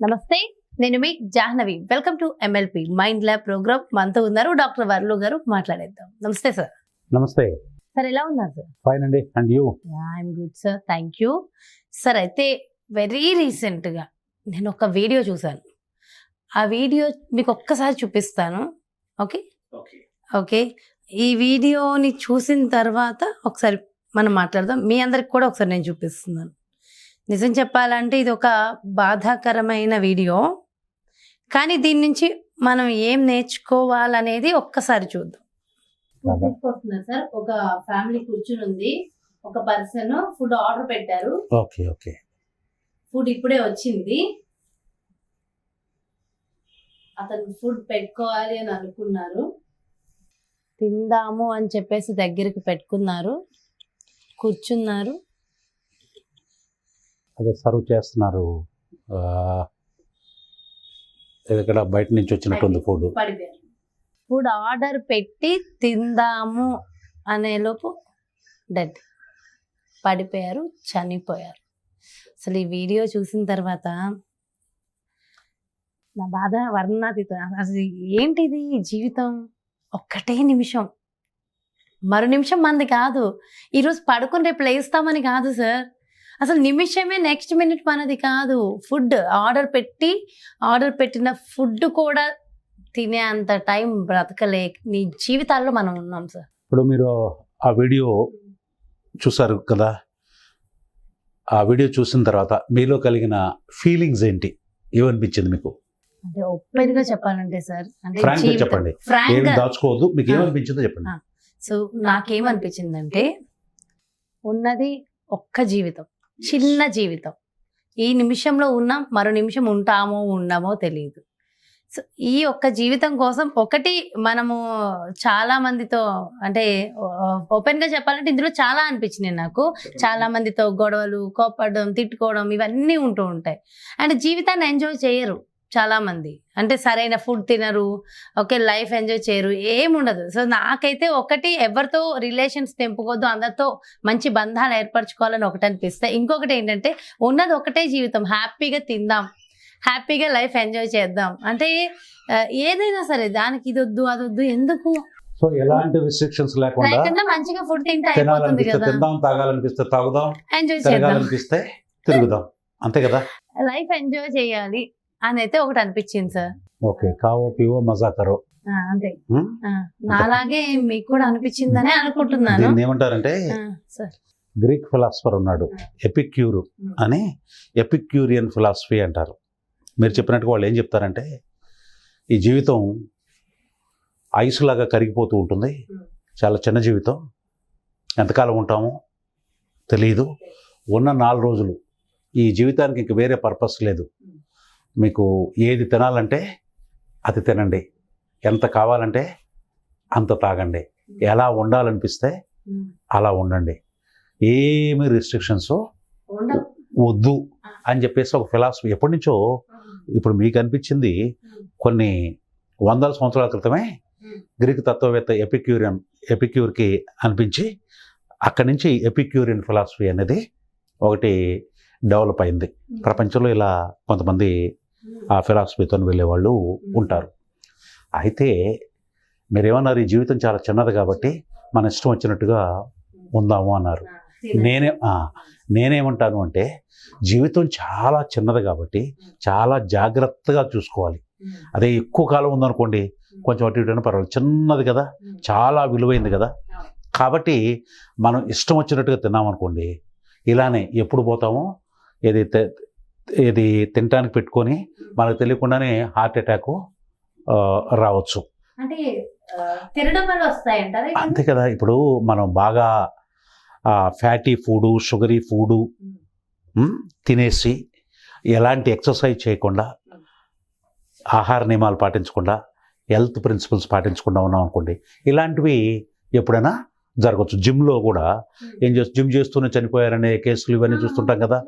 నమస్తే నేను మీ Jahnavi. Welcome to MLP mind lab programme మనతో ఉన్నారు డాక్టర్ వర్లు గారు మాట్లాడేద్దాం. నమస్తే సార్ నమస్తే. సార్ ఎలా ఉన్నారు సార్ ఫైన్ అండి. And you I'm good sir thank you sir అయితే వెరీ రీసెంట్గా నేను ఒక వీడియో చూశాను. ఆ వీడియో మీకు ఒక్కసారి చూపిస్తాను. ఓకే ఓకే ఈ వీడియోని చూసిన తర్వాత ఒకసారి మనం మాట్లాడదాం. మీ అందరికి కూడా ఒకసారి నేను చూపిస్తున్నాను. నిజం చెప్పాలంటే ఇది ఒక బాధాకరమైన వీడియో. కానీ దీని నుంచి మనం ఏం నేర్చుకోవాలనేది ఒక్కసారి చూద్దాం. తీసుకొస్తున్నారు సార్ ఒక ఫ్యామిలీ కూర్చుని ఉంది. ఒక పర్సన్ ఫుడ్ ఆర్డర్ పెట్టారు. Okay okay. ఫుడ్ ఇప్పుడే వచ్చింది. అతను ఫుడ్ పెట్టుకోవాలి అని అనుకున్నారు. తిందాము అని చెప్పేసి దగ్గరికి పెట్టుకున్నారు. కూర్చున్నారు. అదే సర్వ్ చేస్తున్నారు. ఇక్కడ బయట నుంచి వచ్చినట్టుంది ఫుడ్ పడిపోయారు ఫుడ్ ఆర్డర్ పెట్టి తిందాము అనేలోపు డెడ్ పడిపోయారు చనిపోయారు. అసలు ఈ వీడియో చూసిన తర్వాత నా బాధ వర్ణాతీతం అసలు ఏంటిది జీవితం? ఒక్కటే నిమిషం. మరో నిమిషం మంది కాదు. ఈరోజు పడుకుని రేపు లేస్తామని కాదు సార్. అసలు నిమిషమే నెక్స్ట్ మినిట్ మనది కాదు. ఫుడ్ ఆర్డర్ పెట్టి ఆర్డర్ పెట్టిన ఫుడ్ కూడా తినే అంత టైం బ్రతకలే నీ జీవితాల్లో మనం ఉన్నాం సార్. ఇప్పుడు మీరు ఆ వీడియో చూసారు కదా? ఆ వీడియో చూసిన తర్వాత మీలో కలిగిన ఫీలింగ్స్ ఏంటి? ఏమనిపించింది మీకు? అంటే ఓపెన్గా చెప్పాలంటే సార్ అంటే గా జీవితం- చెప్పండి. దాచుకోవద్దు. మీకు. ఏమనిపించిందో చెప్పండి. సో నాకేమనిపించిందంటే ఉన్నది ఒక్క జీవితం. చిన్న జీవితం. ఈ నిమిషంలో ఉన్నాం మరో నిమిషం ఉంటామో ఉండమో తెలియదు సో ఈ ఒక్క జీవితం కోసం ఒకటి మనము చాలా మందితో అంటే ఓపెన్గా చెప్పాలంటే ఇందులో చాలా అనిపించినాయి నాకు. చాలా మందితో గొడవలు కోపడడం తిట్టుకోవడం ఇవన్నీ ఉంటూ ఉంటాయి. అండ్ జీవితాన్ని ఎంజాయ్ చేయరు. చాలా మంది. అంటే సరైన ఫుడ్ తినరు ఓకే లైఫ్ ఎంజాయ్ చేయరు ఏముండదు సో నాకైతే ఒకటి ఎవరితో రిలేషన్స్ తెంపుకోవద్దు అందరితో మంచి బంధాలు ఏర్పరచుకోవాలని ఒకటి అనిపిస్తే ఇంకొకటి ఏంటంటే ఉన్నది ఒకటే జీవితం హ్యాపీగా తిందాం హ్యాపీగా లైఫ్ ఎంజాయ్ చేద్దాం. అంటే ఏదైనా సరే దానికి ఇది వద్దు అది వద్దు ఎందుకు? సో ఎలాంటి రిస్ట్రిక్షన్స్ లేకుండా మంచిగా ఫుడ్ తింటే అయిపోతుంది తినాలనిపిస్తే కదా. తిందాం తాగాలనిపిస్తే తాగుదాం ఎంజాయ్ చేద్దాం. తిరగాలనిపిస్తే తిరుగుదాం. అంతే కదా? లైఫ్ ఎంజాయ్ చేయాలి. అని అయితే ఒకటి అనిపించింది సార్. ఓకే కావో పివో మజా కరో ఆ, అంతే. హ్మ్? ఆ, నాలాగే మీకు కూడా అనిపించిందనే అనుకుంటున్నాను. దీన్ని ఏమంటారంటే ఆ, సార్. గ్రీక్ ఫిలాసఫర్ ఉన్నాడు ఎపిక్యూర్ అని ఎపిక్యూరియన్ ఫిలాసఫీ అంటారు. మీరు చెప్పినట్టుగా వాళ్ళు ఏం చెప్తారంటే ఈ జీవితం ఐస్ లాగా కరిగిపోతూ ఉంటుంది. చాలా చిన్న జీవితం. ఎంతకాలం ఉంటామో తెలియదు ఉన్న నాలుగు రోజులు. ఈ జీవితానికి ఇంక వేరే పర్పస్ లేదు. మీకు ఏది తినాలంటే అది తినండి. ఎంత కావాలంటే అంత తాగండి. ఎలా ఉండాలనిపిస్తే అలా ఉండండి. ఏమి రిస్ట్రిక్షన్స్ వద్దు అని చెప్పేసి ఒక ఫిలాసఫీ ఎప్పటి నుంచో ఇప్పుడు మీకు అనిపించింది కొన్ని వందల సంవత్సరాల క్రితమే గ్రీక్ తత్వవేత్త ఎపిక్యూరియన్ ఎపిక్యూర్కి అనిపించి అక్కడి నుంచి ఎపిక్యూరియన్ ఫిలాసఫీ అనేది ఒకటి డెవలప్ అయింది. ప్రపంచంలో ఇలా కొంతమంది ఆ ఫిలాసఫీతో వెళ్ళేవాళ్ళు ఉంటారు. అయితే మీరేమన్నారు ఈ జీవితం చాలా చిన్నది కాబట్టి మన ఇష్టం వచ్చినట్టుగా ఉందాము అన్నారు. నేనే నేనేమంటాను అంటే జీవితం చాలా చిన్నది కాబట్టి చాలా జాగ్రత్తగా చూసుకోవాలి. అదే ఎక్కువ కాలం ఉందనుకోండి కొంచెం అటు ఇటు పర్వాలేదు. చిన్నది కదా చాలా విలువైంది కదా. కాబట్టి మనం ఇష్టం వచ్చినట్టుగా తిన్నామనుకోండి ఇలానే ఎప్పుడు పోతామో ఏది తే- ఏది తినటానికి పెట్టుకొని మనకు తెలియకుండానే హార్ట్ అటాక్ రావచ్చు? అంతే కదా ఇప్పుడు మనం బాగా ఫ్యాటీ ఫుడు షుగరీ ఫుడు తినేసి ఎలాంటి ఎక్సర్సైజ్ చేయకుండా ఆహార నియమాలు పాటించకుండా హెల్త్ ప్రిన్సిపల్స్ పాటించకుండా ఉన్నాం అనుకోండి ఇలాంటివి ఎప్పుడైనా జరగవచ్చు జిమ్లో కూడా ఏం చేస్తూ జిమ్ చేస్తూనే చనిపోయారనే కేసులు ఇవన్నీ చూస్తుంటాం కదా.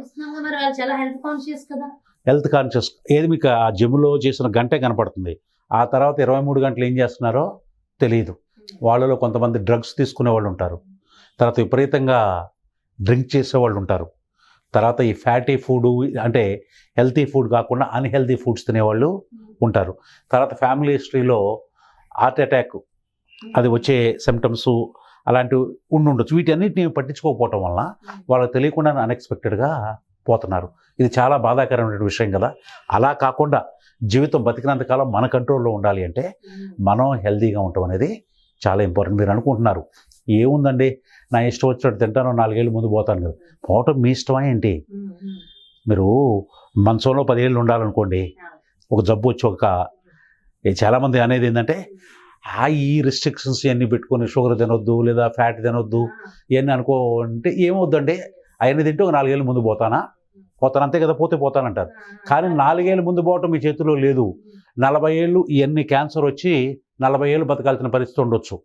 వాళ్ళు చాలా హెల్త్ కాన్షియస్ కదా. హెల్త్ కాన్షియస్ ఏది మీకు ఆ జిమ్లో చేసిన గంటే కనపడుతుంది. ఆ తర్వాత ఇరవై మూడు గంటలు ఏం చేస్తున్నారో తెలియదు వాళ్ళలో కొంతమంది డ్రగ్స్ తీసుకునే వాళ్ళు ఉంటారు. తర్వాత విపరీతంగా డ్రింక్ చేసే వాళ్ళు ఉంటారు. తర్వాత ఈ ఫ్యాటీ ఫుడ్ అంటే హెల్తీ ఫుడ్ కాకుండా అన్హెల్తీ ఫుడ్స్ తినేవాళ్ళు ఉంటారు. తర్వాత ఫ్యామిలీ హిస్టరీలో హార్ట్ అటాక్ అది వచ్చే సిమ్టమ్స్ అలాంటివి ఉండుండొచ్చు. వీటన్నిటిని పట్టించుకోకపోవటం వల్ల వాళ్ళకి తెలియకుండా అన్ఎక్స్పెక్టెడ్గా పోతున్నారు. ఇది చాలా బాధాకరమైన విషయం కదా. అలా కాకుండా జీవితం బతికినంత కాలం మన కంట్రోల్లో ఉండాలి అంటే మనం హెల్తీగా ఉండటం అనేది చాలా ఇంపార్టెంట్. మీరు అనుకుంటున్నారు ఏముందండి? నా ఇష్టం వచ్చినట్టు తింటాను నాలుగేళ్ళు ముందు పోతాను కదా. పోవటం మీ ఇష్టమా ఏంటి? మీరు మంచంలో పదిహేళ్ళు ఉండాలనుకోండి ఒక జబ్బు వచ్చి ఒక చాలామంది అనేది ఏంటంటే ఆ ఈ రిస్ట్రిక్షన్స్ ఇవన్నీ పెట్టుకొని షుగర్ తినొద్దు లేదా ఫ్యాట్ తినొద్దు ఇవన్నీ అనుకో అంటే ఏమవుద్దండి అవన్నీ తింటే ఒక నాలుగేళ్ళు ముందు పోతానా? పోతాను. అంతే కదా పోతే పోతానంటారు. కానీ నాలుగేళ్ళు ముందు పోవటం మీ చేతిలో లేదు. నలభై ఏళ్ళు ఇవన్నీ క్యాన్సర్ వచ్చి నలభై ఏళ్ళు బతకాల్సిన పరిస్థితి ఉండొచ్చు.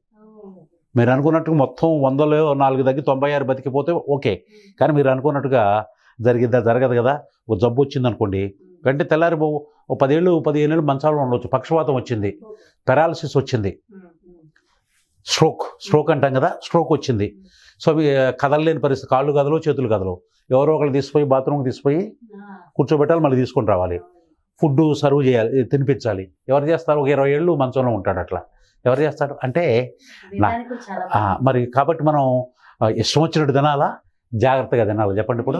మీరు అనుకున్నట్టుగా మొత్తం వందలో నాలుగు తగ్గి తొంభై ఆరు బతికిపోతే ఓకే. కానీ మీరు అనుకున్నట్టుగా జరిగిద్దా జరగదు కదా. ఒక జబ్బు వచ్చింది అనుకోండి. వెంటనే తెల్లారి ఓ- పదేళ్ళు పదిహేను ఏళ్ళు మంచాలలో ఉండొచ్చు. పక్షవాతం వచ్చింది. పెరాలసిస్ వచ్చింది. స్ట్రోక్. స్ట్రోక్ అంటాం కదా. స్ట్రోక్ వచ్చింది. సో అవి కదలలేని పరిస్థితి. కాళ్ళు కదలు చేతులు కదలు ఎవరో ఒకరు తీసుకుపోయి బాత్రూమ్కి తీసుకుపోయి కూర్చోబెట్టాలి మళ్ళీ తీసుకొని రావాలి. ఫుడ్ సర్వ్ చేయాలి తినిపించాలి. ఎవరు చేస్తారు? ఒక ఇరవై ఏళ్ళు మంచంలో ఉంటాడు అట్లా. ఎవరు చేస్తారు? అంటే మరి కాబట్టి మనం ఇష్టం వచ్చినట్టు తినాలా? జాగ్రత్తగా తినాలి? చెప్పండి ఇప్పుడు.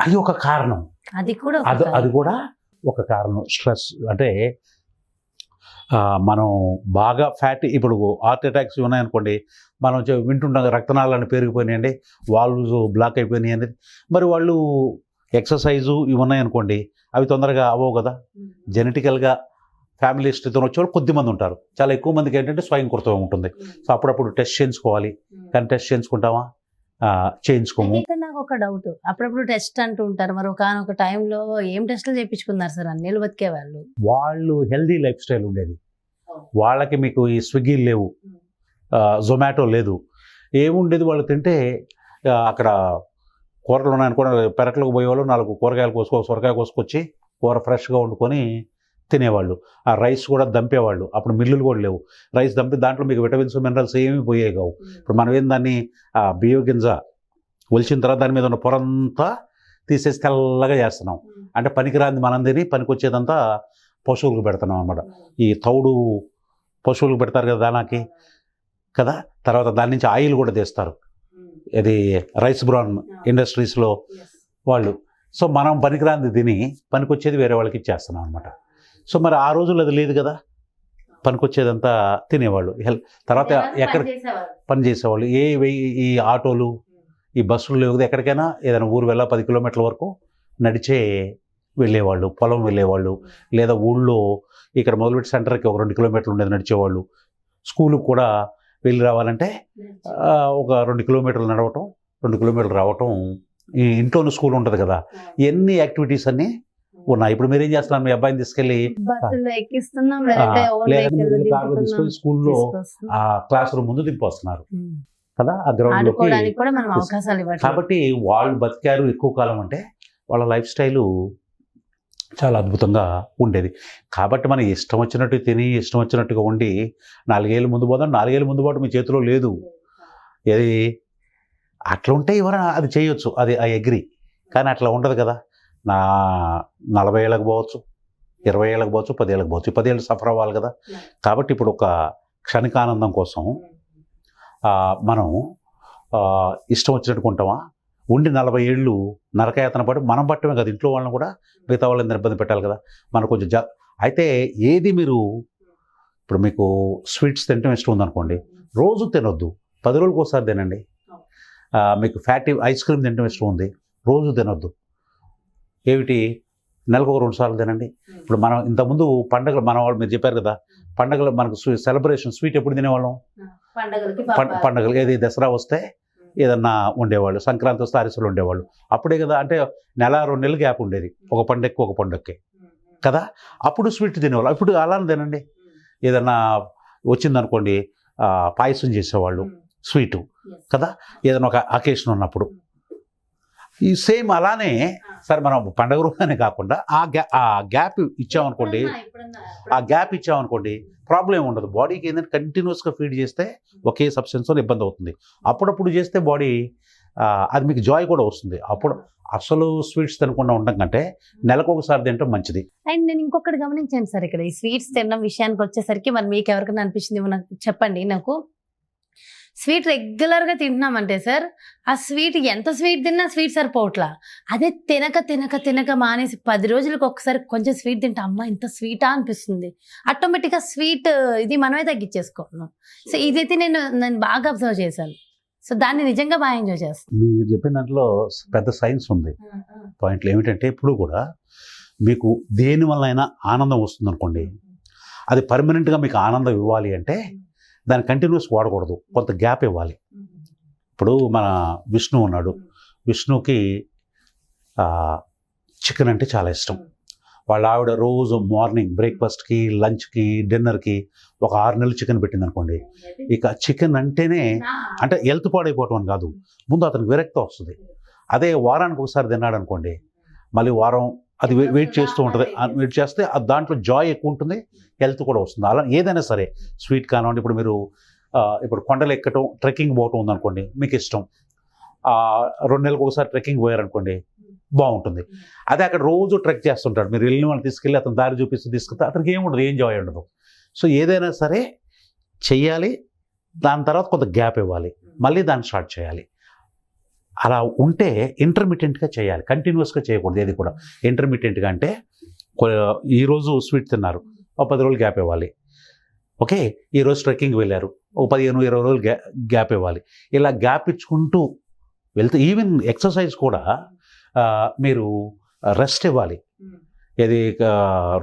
అది ఒక కారణం. అది కూడా అది కూడా ఒక కారణం. స్ట్రెస్. అంటే మనం బాగా ఫ్యాటీ ఇప్పుడు హార్ట్ అటాక్స్ ఉన్నాయనుకోండి మనం వింటుంటాం రక్తనాళాలు పెరిగిపోయినాయండి వాల్వ్స్ బ్లాక్ అయిపోయినాయి అనేది మరి వాళ్ళు ఎక్సర్సైజు ఇవి ఉన్నాయనుకోండి అవి తొందరగా అవ్వవు కదా. జెనెటికల్గా ఫ్యామిలీ హిస్టరీతో వచ్చేవాళ్ళు కొద్ది మంది ఉంటారు. చాలా ఎక్కువ మందికి ఏంటంటే స్వయం కృతం ఉంటుంది. సో అప్పుడప్పుడు టెస్ట్ చేయించుకోవాలి. కానీ టెస్ట్ చేయించుకుంటామా? చేయించుకోము. నాకు ఒక డౌట్. అప్పుడప్పుడు టెస్ట్ అంటూ ఉంటారు. మరి ఒక టైంలో ఏం టెస్టులు చేయించుకున్నారు సార్? అన్నేళ్ళు బతికే వాళ్ళు. వాళ్ళు హెల్దీ లైఫ్ స్టైల్ ఉండేది. వాళ్ళకి మీకు ఈ స్విగ్గీ లేవు. జొమాటో లేదు. ఏముండేది వాళ్ళు తింటే అక్కడ కూరలు ఉన్నాయనుకో పెరట్లకు పోయేవాళ్ళు నాలుగు కూరగాయలు కోసుకో సొరకాయ కోసుకొచ్చి కూర ఫ్రెష్గా వండుకొని తినేవాళ్ళు. ఆ రైస్ కూడా దంపేవాళ్ళు. అప్పుడు మిల్లులు కూడా లేవు. రైస్ దంపి దాంట్లో మీకు విటమిన్స్ మినరల్స్ ఏమీ పోయే కావు. ఇప్పుడు మనం ఏం దాన్ని ఆ బియ్య గింజ ఒలిచిన తర్వాత దాని మీద ఉన్న పొరంతా తీసేసి తెల్లగా చేస్తున్నాం. అంటే పనికిరాంది మనం తిని పనికొచ్చేదంతా పశువులకు పెడుతున్నాం అన్నమాట. ఈ తౌడు పశువులకు పెడతారు కదా దానాకి కదా? తర్వాత దాని నుంచి ఆయిల్ కూడా తీస్తారు. ఇది రైస్ బ్రౌన్ ఇండస్ట్రీస్లో వాళ్ళు. సో మనం పనికిరాంది తిని పనికొచ్చేది వేరే వాళ్ళకి ఇచ్చేస్తున్నాం అనమాట సో మరి ఆ రోజుల్లో అది లేదు కదా? పనికొచ్చేదంతా తినేవాళ్ళు. తర్వాత ఎక్కడ పని చేసేవాళ్ళు ఏ ఈ ఆటోలు ఈ బస్సులు లేవు కదా ఎక్కడికైనా ఏదైనా ఊరు వెళ్ళా పది కిలోమీటర్ల వరకు నడిచే వెళ్ళేవాళ్ళు పొలం వెళ్ళేవాళ్ళు లేదా ఊళ్ళో ఇక్కడ మొదలుపెట్టి సెంటర్కి ఒక రెండు కిలోమీటర్లు ఉండేది నడిచేవాళ్ళు. స్కూలుకు కూడా వెళ్ళి రావాలంటే ఒక రెండు కిలోమీటర్లు నడవటం రెండు కిలోమీటర్లు రావటం ఈ ఇంట్లోనే స్కూల్ ఉంటుంది కదా. ఎన్ని యాక్టివిటీస్ అన్నీ ఉన్నాయి. ఇప్పుడు మీరు ఏం చేస్తున్నారు? మీ అబ్బాయిని తీసుకెళ్ళి స్కూల్లో. ఆ క్లాస్ రూమ్ ముందు దింపొస్తున్నారు. ఉమ్. కదా? ఆ ఇవ్వట్లేదు. కాబట్టి వాళ్ళు బతికారు ఎక్కువ కాలం అంటే వాళ్ళ లైఫ్ స్టైలు చాలా అద్భుతంగా ఉండేది. కాబట్టి మనం ఇష్టం వచ్చినట్టు తిని ఇష్టం వచ్చినట్టుగా ఉండి నాలుగేళ్ళు ముందు పోదాం నాలుగేళ్ళు ముందు పోవడం మీ చేతిలో లేదు. ఏది? అట్లా ఉంటే ఎవరైనా అది చేయొచ్చు. అది ఐ అగ్రి. కానీ అట్లా ఉండదు కదా. నా నలభై ఏళ్ళకి పోవచ్చు ఇరవై ఏళ్ళకి పోవచ్చు పది ఏళ్ళకి పోవచ్చు. పది ఏళ్ళు సఫర్ అవ్వాలి కదా. కాబట్టి ఇప్పుడు ఒక క్షణికానందం కోసం ఆ, మనం ఇష్టం వచ్చినట్టు కొంటామా? ఉండి నలభై ఏళ్ళు నరకయాతన పడి మనం పట్టమే కదా ఇంట్లో వాళ్ళని కూడా మిగతా వాళ్ళని ఇబ్బంది పెట్టాలి కదా. మనం కొంచెం జా అయితే ఏది మీరు ఇప్పుడు మీకు స్వీట్స్ తినటం ఇష్టం ఉందనుకోండి రోజు తినొద్దు. పది రోజులకు ఒకసారి తినండి. మీకు ఫ్యాటీ ఐస్ క్రీమ్ తినటం ఇష్టం ఉంది రోజు తినొద్దు. ఏమిటి? నెలకు ఒక రెండు సార్లు తినండి. ఇప్పుడు మనం ఇంతకుముందు పండగలు మన వాళ్ళు మీరు చెప్పారు కదా పండగలు మనకు సెలబ్రేషన్ స్వీట్ ఎప్పుడు తినేవాళ్ళం? పండగలు ఏది దసరా వస్తే ఏదన్నా ఉండేవాళ్ళు సంక్రాంతి వస్తే అరిసెలు ఉండేవాళ్ళు. అప్పుడే కదా అంటే నెల రెండు నెలలు గ్యాప్ ఉండేది. ఒక పండగకి ఒక పండగకి కదా? అప్పుడు స్వీట్ తినేవాళ్ళు. ఇప్పుడు అలానే తినండి. ఏదన్నా వచ్చిందనుకోండి పాయసం చేసేవాళ్ళు స్వీటు. కదా? ఏదైనా ఒక అకేషన్ ఉన్నప్పుడు. ఈ సేమ్ అలానే సరే మనం పండగ రోజునే కాకుండా ఆ గ్యా ఆ గ్యాప్ ఇచ్చామనుకోండి ఆ గ్యాప్ ఇచ్చామనుకోండి ప్రాబ్లం ఏమి ఉండదు. బాడీకి ఏంటంటే కంటిన్యూస్గా ఫీడ్ చేస్తే ఒకే సబ్స్టెన్స్ వల్ల ఇబ్బంది అవుతుంది. అప్పుడప్పుడు చేస్తే బాడీ అది మీకు జాయ్ కూడా వస్తుంది. అప్పుడు అసలు స్వీట్స్ తినకుండా ఉండడం కంటే నెలకు ఒకసారి తినడం మంచిది. అండ్ నేను ఇంకొకటి గమనించాను సార్ ఇక్కడ ఈ స్వీట్స్ తినడం విషయానికి వచ్చేసరికి మరి మీకు ఎవరికైనా అనిపించింది నాకు చెప్పండి. నాకు స్వీట్ రెగ్యులర్గా తింటున్నామంటే సార్ ఆ స్వీట్ ఎంత స్వీట్ తిన్నా స్వీట్ సరిపోవట్లా. అదే తినక తినక తినక మానేసి పది రోజులకు ఒకసారి కొంచెం స్వీట్ తింటే అమ్మ ఇంత స్వీటా అనిపిస్తుంది. ఆటోమేటిక్గా స్వీట్ ఇది మనమే తగ్గించేసుకుంటున్నాం సో ఇదైతే నేను నేను బాగా అబ్జర్వ్ చేశాను. సో దాన్ని నిజంగా బాగా ఎంజాయ్ చేస్తాను. మీరు చెప్పిన దాంట్లో పెద్ద సైన్స్ ఉంది. పాయింట్లు ఏమిటంటే ఇప్పుడు కూడా మీకు దేని వల్ల అయినా ఆనందం వస్తుంది అనుకోండి అది పర్మనెంట్గా మీకు ఆనందం ఇవ్వాలి అంటే దాన్ని కంటిన్యూస్ వాడకూడదు. కొంత గ్యాప్ ఇవ్వాలి. ఇప్పుడు మన విష్ణు ఉన్నాడు. విష్ణుకి చికెన్ అంటే చాలా ఇష్టం. వాళ్ళ ఆవిడ రోజు మార్నింగ్ బ్రేక్ఫాస్ట్కి లంచ్కి డిన్నర్కి ఒక ఆరు నెలలు చికెన్ పెట్టింది అనుకోండి ఇక చికెన్ అంటేనే అంటే హెల్త్ పాడైపోవటం అని కాదు. ముందు అతనికి విరక్తి వస్తుంది. అదే వారానికి ఒకసారి తిన్నాడు అనుకోండి మళ్ళీ వారం అది వెయిట్ చేస్తూ ఉంటుంది. వెయిట్ చేస్తే అది దాంట్లో జాయ్ ఎక్కువ ఉంటుంది హెల్త్ కూడా వస్తుంది. అలా ఏదైనా సరే స్వీట్ కానివ్వండి ఇప్పుడు మీరు ఇప్పుడు కొండలు ఎక్కటం ట్రెక్కింగ్ పోవటం ఉందనుకోండి మీకు ఇష్టం. రెండు నెలలకు ఒకసారి ట్రెక్కింగ్ పోయారనుకోండి బాగుంటుంది. అదే అక్కడ రోజు ట్రెక్ చేస్తుంటాడు. మీరు వెళ్ళిన వాళ్ళు తీసుకెళ్ళి అతను దారి చూపిస్తూ తీసుకెళ్తే అతనికి ఏం ఉండదు ఏం జాయ్ ఉండదు. సో ఏదైనా సరే చెయ్యాలి దాని తర్వాత కొంత గ్యాప్ ఇవ్వాలి. మళ్ళీ దాన్ని స్టార్ట్ చేయాలి. అలా ఉంటే ఇంటర్మీడియట్గా చేయాలి. కంటిన్యూస్గా చేయకూడదు ఏది కూడా. ఇంటర్మీడియట్గా అంటే ఈరోజు స్వీట్ తిన్నారు. ఒక పది రోజులు గ్యాప్ ఇవ్వాలి. ఓకే? ఈరోజు ట్రెక్కింగ్ వెళ్ళారు. ఒక పదిహేను ఇరవై రోజులు గ్యా గ్యాప్ ఇవ్వాలి. ఇలా గ్యాప్ ఇచ్చుకుంటూ వెళ్తే ఈవెన్ ఎక్సర్సైజ్ కూడా మీరు రెస్ట్ ఇవ్వాలి. ఇది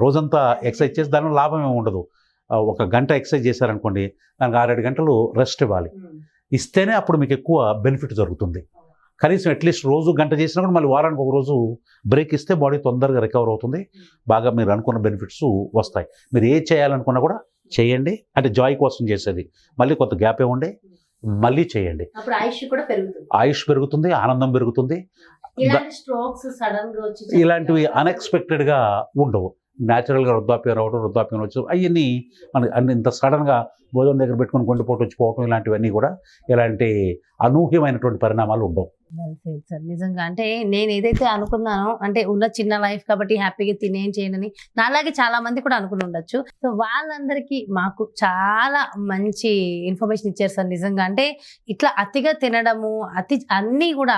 రోజంతా ఎక్సర్సైజ్ చేసి దానిలో లాభం ఏమి ఉండదు. ఒక గంట ఎక్సర్సైజ్ చేశారనుకోండి దానికి ఆరేడు గంటలు రెస్ట్ ఇవ్వాలి. ఇస్తేనే అప్పుడు మీకు ఎక్కువ బెనిఫిట్ జరుగుతుంది. కనీసం అట్లీస్ట్ రోజు గంట చేసినా కూడా మళ్ళీ వారానికి ఒక రోజు బ్రేక్ ఇస్తే బాడీ తొందరగా రికవర్ అవుతుంది. బాగా మీరు అనుకున్న బెనిఫిట్స్ వస్తాయి. మీరు ఏ చేయాలనుకున్నా కూడా చేయండి. అంటే జాయ్ కోసం చేసేది. మళ్ళీ కొంత గ్యాప్ ఇవ్వండి. మళ్ళీ చేయండి. ఆయుష్ కూడా పెరుగుతుంది. ఆనందం పెరుగుతుంది. ఇలాంటివి అన్ఎక్స్పెక్టెడ్గా ఉండవు. న్యాచురల్గా వృద్ధాప్యం రావడం వృద్ధాప్యం వచ్చి అవన్నీ మనకి అన్ని ఇంత సడన్గా భోజనం దగ్గర పెట్టుకుని కొండిపోటు వచ్చిపోవటం ఇలాంటివన్నీ కూడా ఇలాంటి అనూహ్యమైనటువంటి పరిణామాలు ఉండవు. సార్ నిజంగా అంటే నేను ఏదైతే అనుకున్నానో అంటే ఉన్న చిన్న లైఫ్ కాబట్టి హ్యాపీగా తినేం చేయనని నాలాగే చాలా మంది కూడా అనుకుని ఉండొచ్చు. సో వాళ్ళందరికీ మాకు చాలా మంచి ఇన్ఫర్మేషన్ ఇచ్చారు సార్ నిజంగా అంటే ఇట్లా అతిగా తినడము అతి అన్నీ కూడా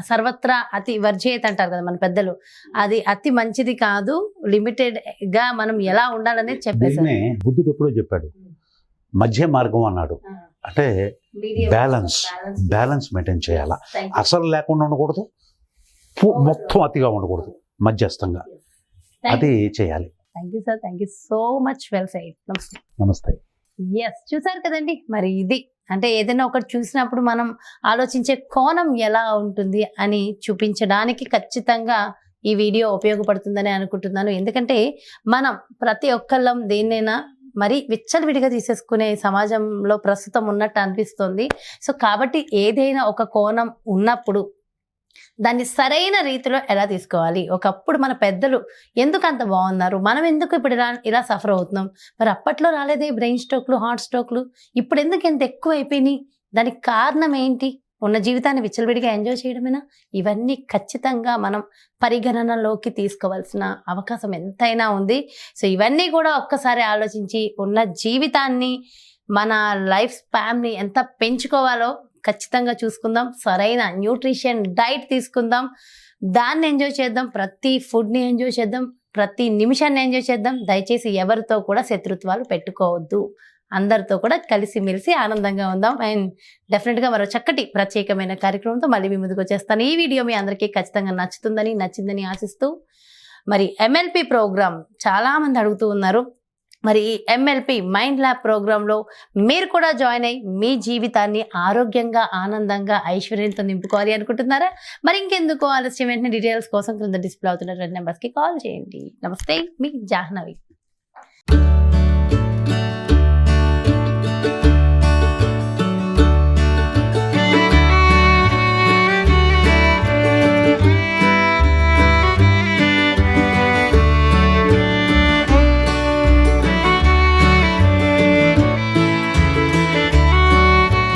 సర్వత్రా అతి వర్జేయత అంటారు కదా మన పెద్దలు. అది అతి మంచిది కాదు లిమిటెడ్గా మనం ఎలా ఉండాలనేది చెప్పేశారు. దీన్నే బుద్ధుడు ఎప్పుడో చెప్పాడు. మధ్య మార్గం అన్నాడు. అంటే బ్యాలెన్స్ బ్యాలెన్స్. మెయింటైన్ చేయాలా? అసలు లేకుండా ఉండకూడదు. మొత్తం అతిగా ఉండకూడదు మధ్యస్థంగా. అది చేయాలి. Thank you sir thank you so much well said నమస్తే నమస్తే. ఎస్ చూసారు కదండి? మరి ఇది. అంటే ఏదైనా ఒకటి చూసినప్పుడు మనం ఆలోచించే కోణం ఎలా ఉంటుంది అని చూపించడానికి ఖచ్చితంగా ఈ వీడియో ఉపయోగపడుతుందని అనుకుంటున్నాను. ఎందుకంటే మనం ప్రతి ఒక్కళ్ళం దేన్నైనా మరి విచ్చలవిడిగా తీసేసుకునే సమాజంలో ప్రస్తుతం ఉన్నట్టు అనిపిస్తుంది. సో కాబట్టి ఏదైనా ఒక కోణం ఉన్నప్పుడు దాన్ని సరైన రీతిలో ఎలా తీసుకోవాలి? ఒకప్పుడు మన పెద్దలు ఎందుకు అంత బాగున్నారు? మనం ఎందుకు ఇప్పుడు ఇలా ఇలా సఫర్ అవుతున్నాం? మరి అప్పట్లో రాలేదే బ్రెయిన్ స్ట్రోక్లు హార్ట్ స్ట్రోక్లు? ఇప్పుడు ఎందుకు ఎంత ఎక్కువ అయిపోయినాయి? దానికి కారణం ఏంటి? ఉన్న జీవితాన్ని విచ్చలవిడిగా ఎంజాయ్ చేయడమేనా? ఇవన్నీ ఖచ్చితంగా మనం పరిగణనలోకి తీసుకోవాల్సిన అవకాశం ఎంతైనా ఉంది. సో ఇవన్నీ కూడా ఒక్కసారి ఆలోచించి ఉన్న జీవితాన్ని మన లైఫ్ స్పామ్ని ఎంత పెంచుకోవాలో ఖచ్చితంగా చూసుకుందాం. సరైన న్యూట్రిషన్ డైట్ తీసుకుందాం. దాన్ని ఎంజాయ్ చేద్దాం. ప్రతి ఫుడ్ని ఎంజాయ్ చేద్దాం. ప్రతి నిమిషాన్ని ఎంజాయ్ చేద్దాం. దయచేసి ఎవరితో కూడా శత్రుత్వాలు పెట్టుకోవద్దు. అందరితో కూడా కలిసిమెలిసి ఆనందంగా ఉందాం. అండ్ డెఫినెట్గా మరో చక్కటి ప్రత్యేకమైన కార్యక్రమంతో మళ్ళీ మీ ముందుకు వచ్చేస్తాను. ఈ వీడియో మీ అందరికీ ఖచ్చితంగా నచ్చుతుందని నచ్చిందని ఆశిస్తూ మరి ఎంఎల్పి ప్రోగ్రామ్ చాలామంది అడుగుతూ ఉన్నారు. మరి ఈ ఎంఎల్పి మైండ్ ల్యాబ్ ప్రోగ్రాంలో మీరు కూడా జాయిన్ అయ్యి మీ జీవితాన్ని ఆరోగ్యంగా ఆనందంగా ఐశ్వర్యంతో నింపుకోవాలి అనుకుంటున్నారా? మరి ఇంకెందుకు ఆలస్యం? వెంటనే డీటెయిల్స్ కోసం క్రింద డిస్ప్లే అవుతున్న రెండు నెంబర్స్కి కాల్ చేయండి. నమస్తే మీ జాహ్నవి.